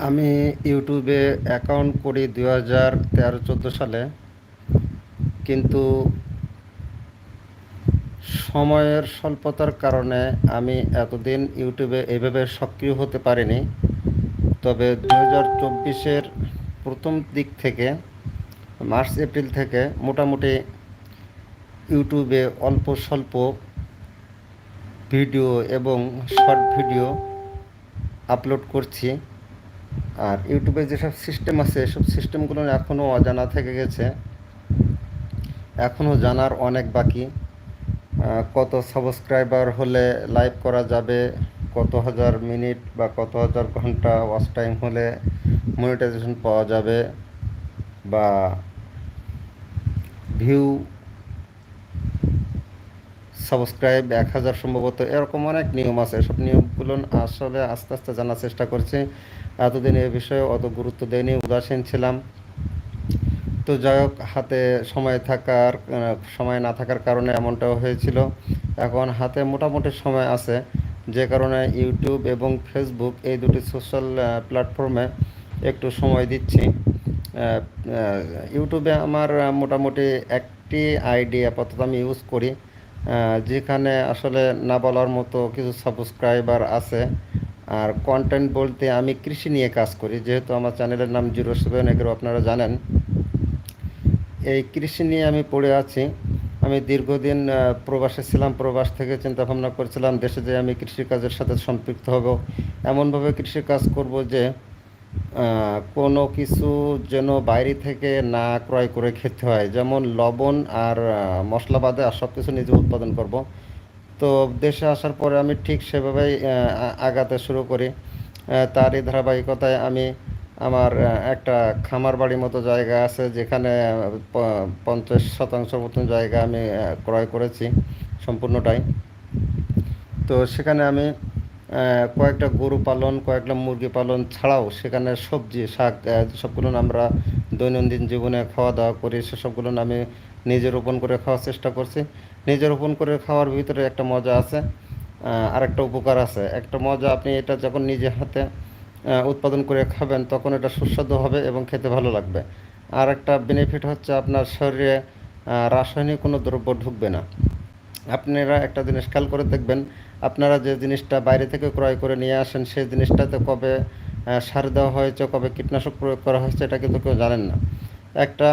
আমি ইউটিউবে অ্যাকাউন্ট করি দুই হাজার তেরো চোদ্দ সালে, কিন্তু সময়ের স্বল্পতার কারণে আমি এতদিন ইউটিউবে এভাবে সক্রিয় হতে পারিনি। তবে দু হাজার চব্বিশের প্রথম দিক থেকে, মার্চ, এপ্রিল থেকে মোটামুটি ইউটিউবে অল্প স্বল্প ভিডিও এবং শর্ট ভিডিও আপলোড করছি। আর ইউটিউবে যেসব সিস্টেম আছে, এসব সিস্টেমগুলো এখনও অজানা থেকে গেছে। এখনও জানার অনেক বাকি। কত সাবস্ক্রাইবার হলে লাইভ করা যাবে, কত হাজার মিনিট বা কত হাজার ঘণ্টা ওয়াচ টাইম হলে মনিটাইজেশন পাওয়া যাবে, বা ভিউ সাবস্ক্রাইব এক হাজার সম্ভবত এরকম অনেক নিয়ম আছে। এসব নিয়মগুলো আসলে আস্তে আস্তে জানার চেষ্টা করছি। এতদিন এ বিষয়ে অত গুরুত্ব দেয়নি উদাসীন ছিলাম। তো যাই হোক, হাতে সময় থাকার সময় না থাকার কারণে এমনটাও হয়েছিল। এখন হাতে মোটামুটি সময় আছে। যে কারণে ইউটিউব এবং ফেসবুক এই দুটি সোশ্যাল প্ল্যাটফর্মে একটু সময় দিচ্ছি। ইউটিউবে আমার মোটামুটি একটি আইডি আপাতত আমি ইউজ করি। যেখানে আসলে না বলার মতো কিছু সাবস্ক্রাইবার আছে। আর কন্টেন্ট বলতে আমি কৃষি নিয়ে কাজ করি, যেহেতু আমার চ্যানেলের নাম জিরো সেভেন এগুলো আপনারা জানেন। এই কৃষি নিয়ে আমি পড়ে আছি। আমি দীর্ঘদিন প্রবাসে ছিলাম, প্রবাস থেকে চিন্তা ভাবনা করছিলাম, দেশে যে আমি কৃষিকাজের সাথে সম্পৃক্ত হব। এমনভাবে কৃষিকাজ করব যে কোনো কিছু যেন বাইরে থেকে না ক্রয় করে খেতে হয়। যেমন লবণ আর মশলা বাদে আর সব কিছু নিজে উৎপাদন করব। তো দেশে আসার পরে আমি ঠিক সেভাবেই আগাতে শুরু করি। তারই ধারাবাহিকতায় আমি আমার একটা খামার বাড়ির মতো জায়গা আছে যেখানে পঞ্চাশ শতাংশ মতন জায়গা আমি ক্রয় করেছি সম্পূর্ণটাই। তো সেখানে আমি কয়েকটা গরু পালন কয়েকটা মুরগি পালন ছাড়াও সেখানে সবজি শাক আহ, যেসবগুলো আমরা দৈনন্দিন জীবনে খাওয়া দাওয়া করি সেসবগুলো আমি নিজে রোপণ করে খাওয়ার চেষ্টা করছি। নিজে রোপণ করে খাওয়ার ভিতরে একটা মজা আছে আর একটা উপকার আছে। একটা মজা আপনি এটা যখন নিজে হাতে উৎপাদন করে খাবেন তখন এটা সুস্বাদু হবে এবং খেতে ভালো লাগবে। আর একটা বেনিফিট হচ্ছে আপনার শরীরে রাসায়নিক কোনো দ্রব্য ঢুকবে না। আপনারা একটা জিনিস খেয়াল করে দেখবেন আপনারা যে জিনিসটা বাইরে থেকে ক্রয় করে নিয়ে আসেন, সেই জিনিসটাতে কবে সার দেওয়া হয়েছে, কবে কীটনাশক প্রয়োগ করা হয়েছে, এটা কিন্তু কেউ জানেন না। একটা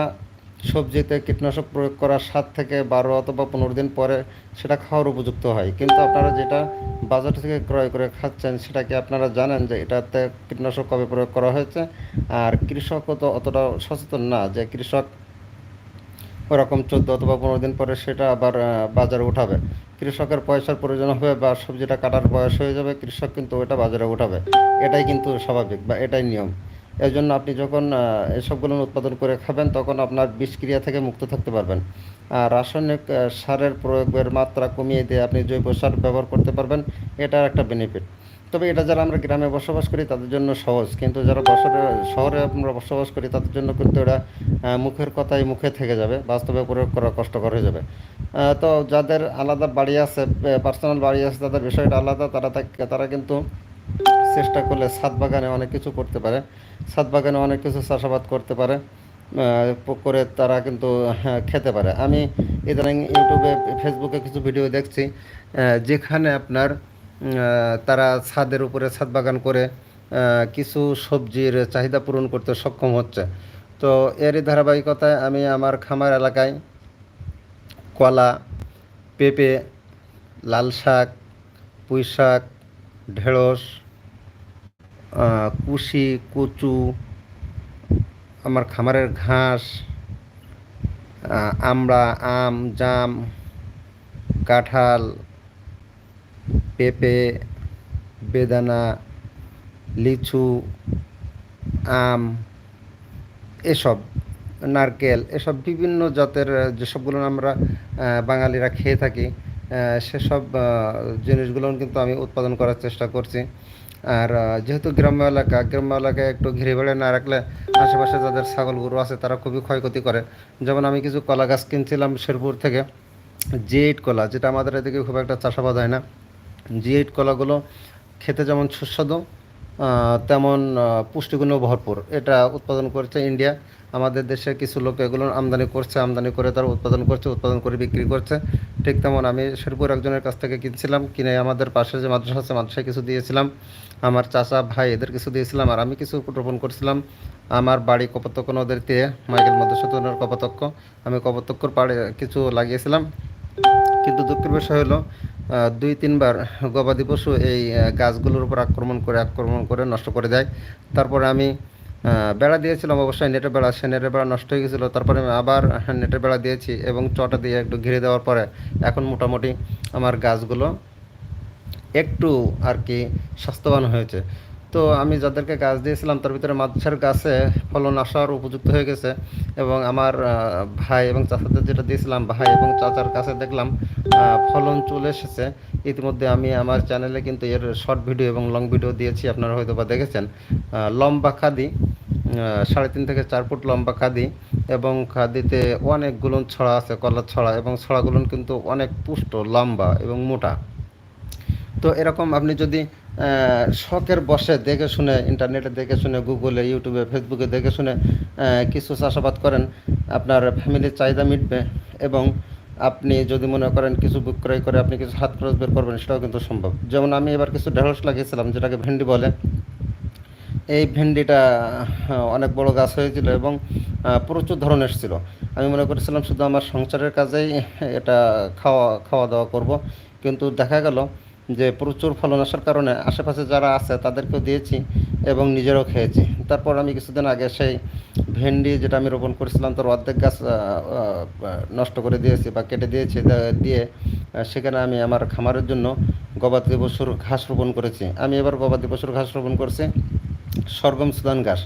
সবজিতে কীটনাশক প্রয়োগ করার সাত থেকে বারো অথবা পনেরো দিন পরে সেটা খাওয়ার উপযুক্ত হয়। কিন্তু আপনারা যেটা বাজার থেকে ক্রয় করে খাচ্ছেন, সেটা কি আপনারা জানেন যে এটাতে কীটনাশক কবে প্রয়োগ করা হয়েছে? আর কৃষকও তো অতটা সচেতন না যে কৃষক ওরকম চোদ্দ অথবা পনেরো দিন পরে সেটা আবার বাজারে উঠাবে। কৃষকের পয়সার প্রয়োজন হবে বা সবজিটা কাটার বয়স হয়ে যাবে, কৃষক কিন্তু ওটা বাজারে উঠাবে। এটাই কিন্তু স্বাভাবিক বা এটাই নিয়ম। এর জন্য আপনি যখন এসবগুলো উৎপাদন করে খাবেন, তখন আপনার বিষক্রিয়া থেকে মুক্ত থাকতে পারবেন। রাসায়নিক সারের প্রয়োগের মাত্রা কমিয়ে দিয়ে আপনি জৈব সার ব্যবহার করতে পারবেন। এটার একটা বেনিফিট তবে এটা যারা আমরা গ্রামে বসবাস করি তাদের জন্য সহজ। কিন্তু যারা বছরে শহরে আমরা বসবাস করি তাদের জন্য কিন্তু এটা মুখের কথাই মুখে থেকে যাবে। বাস্তবে প্রয়োগ করা কষ্টকর হয়ে যাবে। তো যাদের আলাদা বাড়ি আছে পার্সোনাল বাড়ি আছে তাদের বিষয়টা আলাদা। তারা তারা কিন্তু চেষ্টা করলে ছাদ বাগানে অনেক কিছু করতে পারে। ছাদ বাগানে অনেক কিছু চাষাবাদ করতে পারে। করে তারা কিন্তু হ্যাঁ, খেতে পারে। আমি ইদানিং ইউটিউবে ফেসবুকে কিছু ভিডিও দেখছি যেখানে আপনার তারা ছাদের উপরে ছাদ বাগান করে কিছু সবজির চাহিদা পূরণ করতে সক্ষম হচ্ছে। তো এরই ধারাবাহিকতায় আমি আমার খামার এলাকায় কলা, পেঁপে, লাল শাক, পুঁই শাক, ঢেঁড়স কুশি, কচু, আমার খামারের ঘাস আমড়া, আম, জাম, কাঁঠাল পেঁপে, বেদানা, লিচু, আম, এসব, নারকেল, এসব বিভিন্ন জাতের, যেসবগুলো আমরা বাঙালিরা খেয়ে থাকি সেসব জিনিসগুলো কিন্তু আমি উৎপাদন করার চেষ্টা করছি। আর যেহেতু গ্রাম্য এলাকা, গ্রাম্য এলাকায় একটু ঘিরে বেড়ে না রাখলে আশেপাশে যাদের ছাগল গরু আছে তারা খুবই ক্ষয়ক্ষতি করে। যেমন আমি কিছু কলা গাছ কিনছিলাম শেরপুর থেকে জি এইট কলা, যেটা আমাদের এদিকে খুব একটা চাষাবাদ হয় না। জি এইট কলাগুলো খেতে যেমন সুস্বাদু তেমন পুষ্টিগুণও ভরপুর। এটা উৎপাদন করছে ইন্ডিয়া আমাদের দেশে কিছু লোক এগুলো আমদানি করছে, আমদানি করে তারা উৎপাদন করছে, উৎপাদন করে বিক্রি করছে। ঠিক তেমন আমি শেরপুর একজনের কাছ থেকে কিনছিলাম, কিনে আমাদের পাশে যে মাদ্রাসা আছে, মাদ্রাসায় কিছু দিয়েছিলাম। আমার চাচা ভাই এদের কিছু দিয়েছিলাম আর আমি কিছু রোপণ করছিলাম। আমার বাড়ি কপতক্ষ নদের তীরে, মাইকেল মধুসূদনের কপতক্ষ। আমি কপতক্ষর পাড়ে কিছু লাগিয়েছিলাম। কিন্তু দুঃখের বিষয় হলো দুই, তিনবার গবাদি পশু এই গাছগুলোর উপর আক্রমণ করে আক্রমণ করে নষ্ট করে দেয়। তারপরে আমি বেড়া দিয়েছিলাম অবশ্যই, নেটের বেড়া, সে নেটের বেড়া নষ্ট হয়ে গেছিল। তারপরে আমি আবার নেটের বেড়া দিয়েছি এবং চটা দিয়ে একটু ঘিরে দেওয়ার পরে এখন মোটামুটি আমার গাছগুলো একটু আর কি স্বাস্থ্যবান হয়েছে। তো আমি যাদেরকে গাছ দিয়েছিলাম, তার ভিতরে মাদ্রাসার গাছে ফলন আসার উপযুক্ত হয়ে গেছে এবং আমার ভাই এবং চাচাদের যেটা দিয়েছিলাম, ভাই এবং চাচার কাছে দেখলাম ফলন চলে এসেছে। ইতিমধ্যে আমি আমার চ্যানেলে কিন্তু এর শর্ট ভিডিও এবং লং ভিডিও দিয়েছি, আপনারা হয়তো বা দেখেছেন লম্বা খাদি সাড়ে তিন থেকে চার ফুট লম্বা খাদি এবং খাদিতে অনেকগুলো ছড়া আছে, কলার ছড়া এবং ছড়াগুলো কিন্তু অনেক পুষ্ট, লম্বা এবং মোটা। তো এরকম আপনি যদি শখের বসে দেখে শুনে, ইন্টারনেটে দেখে শুনে, গুগলে, ইউটিউবে, ফেসবুকে দেখে শুনে কিছু চাষাবাদ করেন, আপনার ফ্যামিলির চাহিদা মিটবে এবং আপনি যদি মনে করেন কিছু বিক্রয় করে, আপনি কিছু হাত খরচ বের করবেন, সেটাও কিন্তু সম্ভব। যেমন আমি এবার কিছু ঢেঁড়স লাগিয়েছিলাম, যেটাকে ভেন্ডি বলে। এই ভেন্ডিটা অনেক বড় গাছ হয়েছিল এবং প্রচুর ধরন এসেছিল। আমি মনে করেছিলাম শুধু আমার সংসারের কাজেই এটা খাওয়া খাওয়া দাওয়া করব, কিন্তু দেখা গেল যে প্রচুর ফলন আসার কারণে আশেপাশে যারা আছে তাদেরকেও দিয়েছি এবং নিজেরও খেয়েছি। তারপর আমি কিছুদিন আগে সেই ভেন্ডি যেটা আমি রোপণ করেছিলাম, তার অর্ধেক গাছ নষ্ট করে দিয়েছি বা কেটে দিয়েছি দিয়ে সেখানে আমি আমার খামারের জন্য গবাদি পশুর ঘাস রোপণ করেছি। আমি এবার গবাদি পশুর ঘাস রোপণ করেছি সরগম সুদান ঘাস।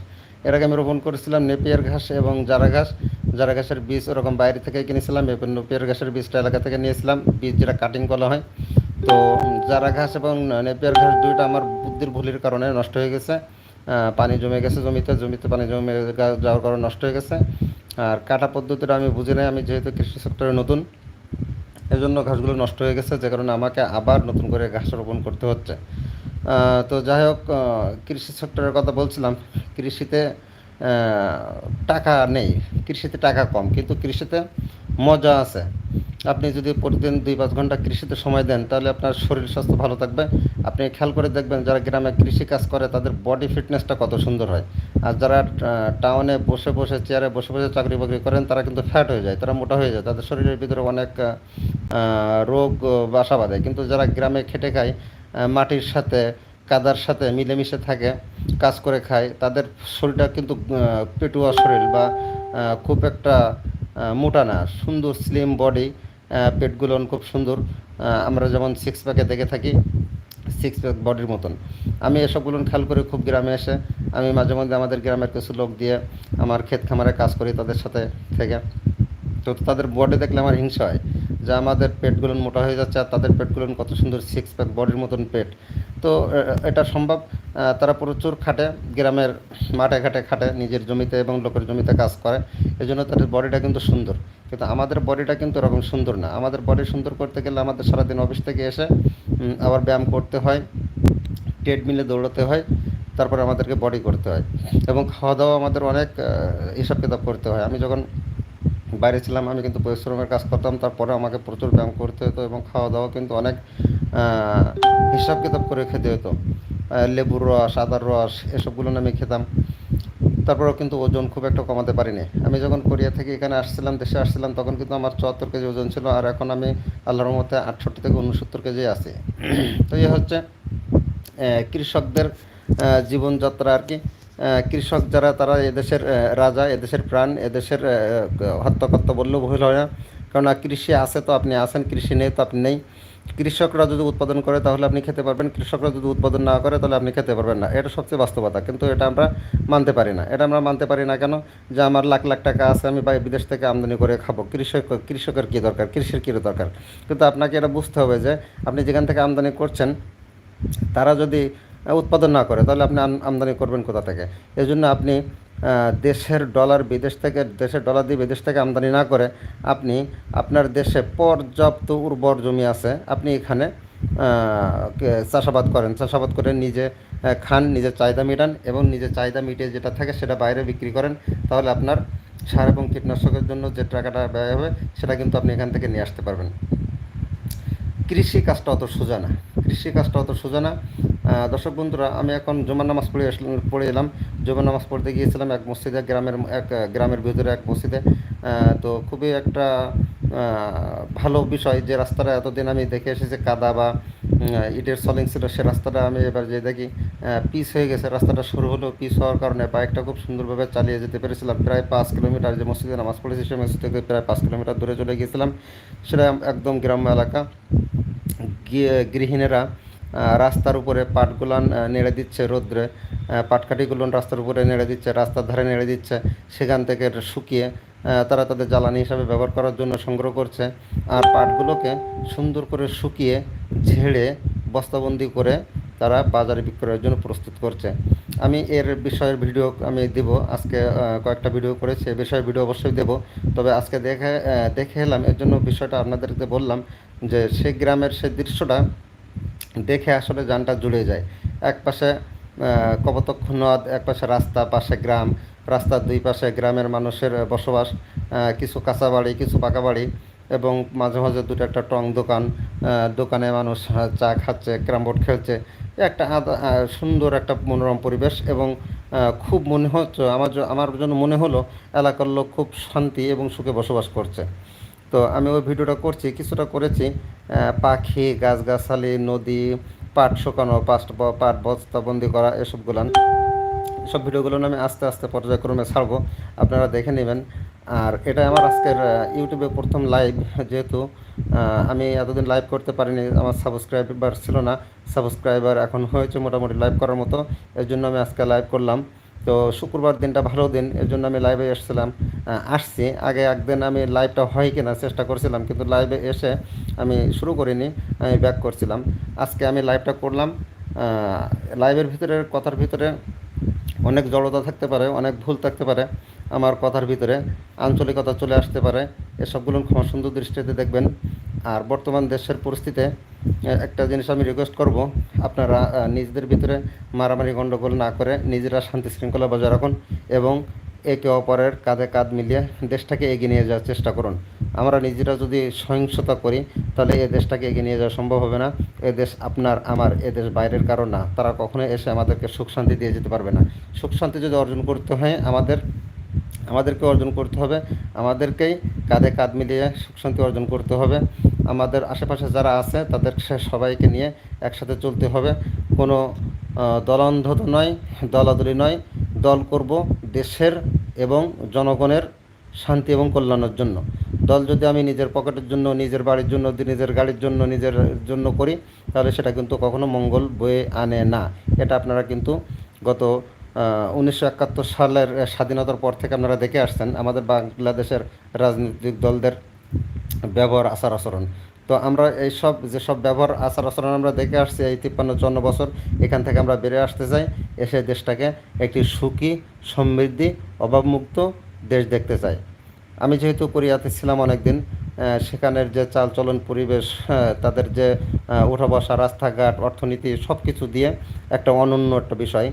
এর আগে আমি রোপণ করেছিলাম নেপিয়ার ঘাস এবং জারা ঘাস। জারা ঘাসের বীজ ওরকম বাইরে থেকে কিনেছিলাম নেপিয়ার ঘাসের বীজটা এলাকা থেকে নিয়েছিলাম। বীজ যেটা কাটিং করা হয় তো যারা ঘাস এবং নেপিয়ার ঘাস দুইটা আমার বুদ্ধির ভুলের কারণে নষ্ট হয়ে গেছে। পানি জমে গেছে জমিতে জমিতে পানি জমে যাওয়ার কারণে নষ্ট হয়ে গেছে। আর কাটা পদ্ধতিটা আমি বুঝি নাই, আমি যেহেতু কৃষি সেক্টরে নতুন, এজন্য ঘাসগুলো নষ্ট হয়ে গেছে, যে কারণে আমাকে আবার নতুন করে ঘাস রোপণ করতে হচ্ছে। তো যাই হোক কৃষি সেক্টরের কথা বলছিলাম, কৃষিতে টাকা নেই, কৃষিতে টাকা কম, কিন্তু কৃষিতে মজা আছে। আপনি যদি প্রতিদিন দুই পাঁচ ঘণ্টা কৃষিতে সময় দেন, তাহলে আপনার শরীর স্বাস্থ্য ভালো থাকবে। আপনি খেয়াল করে দেখবেন, যারা গ্রামে কৃষি কাজ করে, তাদের বডি ফিটনেসটা কত সুন্দর হয়। আর যারা টাউনে বসে বসে চেয়ারে বসে বসে চাকরি বাকরি করেন, তারা কিন্তু ফ্যাট হয়ে যায়, তারা মোটা হয়ে যায়। তাদের শরীরের ভিতরে অনেক রোগ বাসা বাঁধে। কিন্তু যারা গ্রামে খেটে খায় মাটির সাথে, কাদার সাথে মিলেমিশে থাকে, কাজ করে খায়, তাদের শরীরটা কিন্তু পেটুয়া শরীর বা খুব একটা মোটা না, সুন্দর স্লিম বডি পেটগুলো খুব সুন্দর। আমরা যেমন সিক্স প্যাকে দেখে থাকি সিক্স প্যাক বডির মতন। আমি এসবগুলো খেয়াল করে খুব গ্রামে এসে। আমি মাঝে মধ্যে আমাদের গ্রামের কিছু লোক দিয়ে আমার ক্ষেত খামারে কাজ করি তাদের সাথে থেকে। তো তাদের বডি দেখলে আমার হিংসা হয় যে আমাদের পেটগুলো মোটা হয়ে যাচ্ছে আর তাদের পেটগুলো কত সুন্দর সিক্স প্যাক বডির মতন পেট। তো এটা সম্ভব? তারা প্রচুর খাটে, গ্রামের মাঠে ঘাটে খাটে নিজের জমিতে এবং লোকের জমিতে কাজ করে। এই জন্য তাদের বডিটা কিন্তু সুন্দর। কিন্তু আমাদের বডিটা কিন্তু এরকম সুন্দর না। আমাদের বডি সুন্দর করতে গেলে আমাদের সারাদিন অফিস থেকে এসে আবার ব্যায়াম করতে হয়, ট্রেডমিলে দৌড়াতে হয়, তারপরে আমাদেরকে বডি করতে হয় এবং খাওয়া দাওয়া আমাদের অনেক হিসাব কিতাব করতে হয়। আমি যখন বাইরে ছিলাম, আমি কিন্তু পরিশ্রমের কাজ করতাম, তারপরে আমাকে প্রচুর ব্যায়াম করতে হতো এবং খাওয়া দাওয়া কিন্তু অনেক হিসাব কিতাব করে খেতে হতো। লেবুর রস, আদার রস, এসবগুলো আমি খেতাম। তারপরেও কিন্তু ওজন খুব একটা কমাতে পারিনি। আমি যখন কোরিয়া থেকে এখানে আসছিলাম, দেশে আসছিলাম, তখন কিন্তু আমার চুয়াত্তর কেজি ওজন ছিল আর এখন আমি আল্লাহর মতে আটষট্টি থেকে উনসত্তর কেজি আছি। তো এই হচ্ছে কৃষকদের জীবনযাত্রা আর কি। কৃষক যারা, তারা এদেশের রাজা, এদেশের প্রাণ, এদেশের হত্যাকর্তা বললেও ভুল হয় না। কারণ কৃষি আছে তো, আপনি আছেন, কৃষি নেই তো, আপনি নেই। কৃষকরা যদি উৎপাদন করে, তাহলে আপনি খেতে পারবেন। কৃষকরা যদি উৎপাদন না করে, তাহলে আপনি খেতে পারবেন না। এটা সবচেয়ে বাস্তবতা, কিন্তু এটা আমরা মানতে পারি না। এটা আমরা মানতে পারি না কেন? যে আমার লাখ লাখ টাকা আছে, আমি বা বিদেশ থেকে আমদানি করে খাব। কৃষক, কৃষকের কী দরকার? কৃষির কী দরকার? কিন্তু আপনাকে এটা বুঝতে হবে যে, আপনি যেখান থেকে আমদানি করছেন, তারা যদি উৎপাদন না করে, তাহলে আপনি আম- আমদানি করবেন কোথা থেকে? এই জন্য আপনি দেশের ডলার বিদেশ থেকে, দেশের ডলার দিয়ে বিদেশ থেকে আমদানি না করে, আপনি আপনার দেশে পর্যাপ্ত উর্বর জমি আছে, আপনি এখানে চাষাবাদ করেন। চাষাবাদ করে নিজে খান নিজের চাহিদা মেটান এবং নিজের চাহিদা মিটিয়ে যেটা থাকে সেটা বাইরে বিক্রি করেন। তাহলে আপনার সার এবং কীটনাশকের জন্য যে টাকাটা ব্যয় হবে, সেটা কিন্তু আপনি এখান থেকে নিয়ে আসতে পারবেন। কৃষি কাজটা অত সোজা না। কৃষি কাজটা অত সোজা না। দর্শক বন্ধুরা, আমি এখন জুমার নামাজ পড়ে আসলাম, পড়ে এলাম। জুমার নামাজ পড়তে গিয়েছিলাম এক মসজিদে, গ্রামের এক গ্রামের ভিতরে এক মসজিদে। তো খুবই একটা ভালো বিষয় যে রাস্তাটা এতদিন আমি দেখে এসেছি, কাদা বা ইটের সলিং ছিল, সে রাস্তাটা আমি এবার যে দেখি পিস হয়ে গেছে। রাস্তাটা শুরু হলেও পিস হওয়ার কারণে বাইকটা খুব সুন্দরভাবে চালিয়ে যেতে পেরেছিলাম। প্রায় পাঁচ কিলোমিটার যে মসজিদে নামাজ পড়েছি সে মসজিদ থেকে প্রায় পাঁচ কিলোমিটার দূরে চলে গিয়েছিলাম। সেটা একদম গ্রাম্য এলাকা। গিয়ে- গৃহিণীরা রাস্তার উপরে পাটগুলান নেড়ে দিচ্ছে রোদ্রে। পাটকাঠিগুলো রাস্তার উপরে নেড়ে দিচ্ছে, রাস্তার ধারে নেড়ে দিচ্ছে, সেখান থেকে শুকিয়ে তারা তাদের জ্বালানি হিসাবে ব্যবহার করার জন্য সংগ্রহ করছে। আর পাটগুলোকে সুন্দর করে শুকিয়ে, ঝেড়ে, বস্তাবন্দি করে তারা বাজারে বিক্রয়ের জন্য প্রস্তুত করছে। আমি এর বিষয়ের ভিডিও আমি দেব, আজকে কয়েকটা ভিডিও করেছি, এ বিষয়ে ভিডিও অবশ্যই দেব। তবে আজকে দেখে দেখে এলাম, এর জন্য বিষয়টা আপনাদেরকে বললাম যে সেই গ্রামের সেই দৃশ্যটা দেখে আসলে যানটা জুড়ে যায়। এক পাশে কপোতক্ষ নদ, এক পাশে রাস্তা, পাশে গ্রাম। রাস্তার দুই পাশে গ্রামের মানুষের বসবাস কিছু কাঁচা বাড়ি, কিছু পাকা বাড়ি এবং মাঝে মাঝে দুটো একটা টং দোকান দোকানে মানুষ চা খাচ্ছে ক্যারামবোর্ড খেলছে। একটা সুন্দর একটা মনোরম পরিবেশ এবং খুব মনে হচ্ছে, আমার আমার জন্য মনে হলো এলাকার লোক খুব শান্তি এবং সুখে বসবাস করছে। তো আমি ওই ভিডিওটা করছি, কিছুটা করেছি। পাখি, গাছগাছালি, নদী, পাট শুকানো, পাট পাট বস্তাবন্দি করা এসবগুলান সব ভিডিওগুলো আমি আস্তে আস্তে পর্যায়ক্রমে ছাড়বো, আপনারা দেখে নেবেন। আর এটা আমার আজকের ইউটিউবে প্রথম লাইভ, যেহেতু আমি এতদিন লাইভ করতে পারিনি, আমার সাবস্ক্রাইবার ছিল না। সাবস্ক্রাইবার এখন হয়েছে মোটামুটি লাইভ করার মতো, এর জন্য আমি আজকে লাইভ করলাম। তো শুক্রবার দিনটা ভালো দিন, এর জন্য আমি লাইভে এসেছিলাম। আসছি। আগে একদিন আমি লাইভটা হয় কিনা চেষ্টা করছিলাম, কিন্তু লাইভে এসে আমি শুরু করিনি, আমি ব্যাক করছিলাম। আজকে আমি লাইভটা করলাম। লাইভের ভিতরে, কথার ভিতরে অনেক জড়তা থাকতে পারে, অনেক ভুল থাকতে পারে, আমার কথার ভিতরে আঞ্চলিকতা চলে আসতে পারে। এসবগুলো ক্ষমা সুন্দর দৃষ্টিতে দেখবেন। আর বর্তমান দেশের পরিস্থিতিতে একটা জিনিস আমি রিকোয়েস্ট করব। আপনারা নিজেদের ভিতরে মারামারি গণ্ডগোল না করে নিজেরা শান্তি শৃঙ্খলা বজায় রাখুন এবং একে অপরের কাঁধে কাঁধ মিলিয়ে দেশটাকে এগিয়ে নিয়ে যাওয়ার চেষ্টা করুন। আমরা নিজেরা যদি সহিংসতা করি, তাহলে এ দেশটাকে এগিয়ে নিয়ে যাওয়া সম্ভব হবে না। এ দেশ আপনার, আমার, এ দেশ বাইরের কারণ না। তারা কখনো এসে আমাদেরকে সুখ শান্তি দিয়ে যেতে পারবে না। সুখ শান্তি যদি অর্জন করতে হয়, আমাদের, আমাদেরকে অর্জন করতে হবে। আমাদেরকেই কাঁধে কাঁধ মিলিয়ে সুখ শান্তি অর্জন করতে হবে। আমাদের আশেপাশে যারা আছে, তাদের সবাইকে নিয়ে একসাথে চলতে হবে। কোনো দলান্ধত নয়, দলাদলি নয়। দল করব দেশের এবং জনগণের শান্তি এবং কল্যাণের জন্য। দল যদি আমি নিজের পকেটের জন্য, নিজের বাড়ির জন্য, নিজের গাড়ির জন্য, নিজের জন্য করি, তাহলে সেটা কিন্তু কখনো মঙ্গল বয়ে আনে না। এটা আপনারা কিন্তু গত উনিশশো একাত্তর সালের স্বাধীনতার পর থেকে আপনারা দেখে আসছেন। আমাদের বাংলাদেশের রাজনৈতিক দলদের ব্যবহার আচার আচরণ। তো আমরা এই সব যেসব ব্যবহার আচার আচরণ আমরা দেখে আসছি এই তিপ্পান্ন চুয়ান্ন বছর, এখান থেকে আমরা বেড়ে আসতে চাই, এসে দেশটাকে একটি সুখী, সমৃদ্ধি, অভাবমুক্ত দেশ দেখতে চাই। আমি যেহেতু কোরিয়াতে ছিলাম অনেকদিন সেখানের যে চালচলন পরিবেশ তাদের যে ওঠা বসা, রাস্তাঘাট, অর্থনীতি সব কিছু দিয়ে একটা অনন্য একটা বিষয়।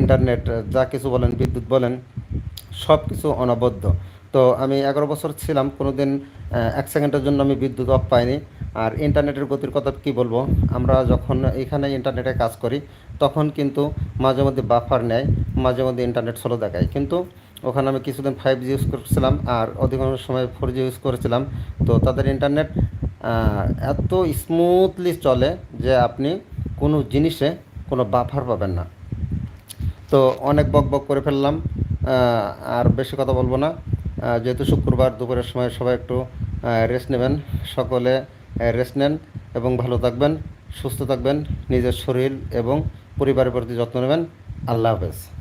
ইন্টারনেট, যা কিছু বলেন, বিদ্যুৎ বলেন সব কিছু অনবদ্য। তো আমি এগারো বছর ছিলাম কোনো দিন এক সেকেন্ডের জন্য আমি বিদ্যুৎ অফ পাইনি। আর ইন্টারনেটের গতির কথা কি বলব? আমরা যখন এখানে ইন্টারনেটে কাজ করি, তখন কিন্তু মাঝে মধ্যে বাফার নেয়, মাঝে মধ্যে ইন্টারনেট স্লো দেখায়। কিন্তু ওখানে আমি কিছুদিন ফাইভ জি ইউজ করছিলাম আর অধিকাংশ সময় ফোর জি ইউজ করেছিলাম। তো তাদের ইন্টারনেট এত স্মুথলি চলে যে আপনি কোনো জিনিসে কোনো বাফার পাবেন না। তো অনেক বক বক করে ফেললাম। আর বেশি কথা বলব না। যেহেতু শুক্রবার দুপুরের সময় সবাই একটু রেস্ট নেবেন। সকলে রেস্ট নেন এবং ভালো থাকবেন, সুস্থ থাকবেন, নিজের শরীর এবং পরিবারের প্রতি যত্ন নেবেন। আল্লাহ হাফেজ।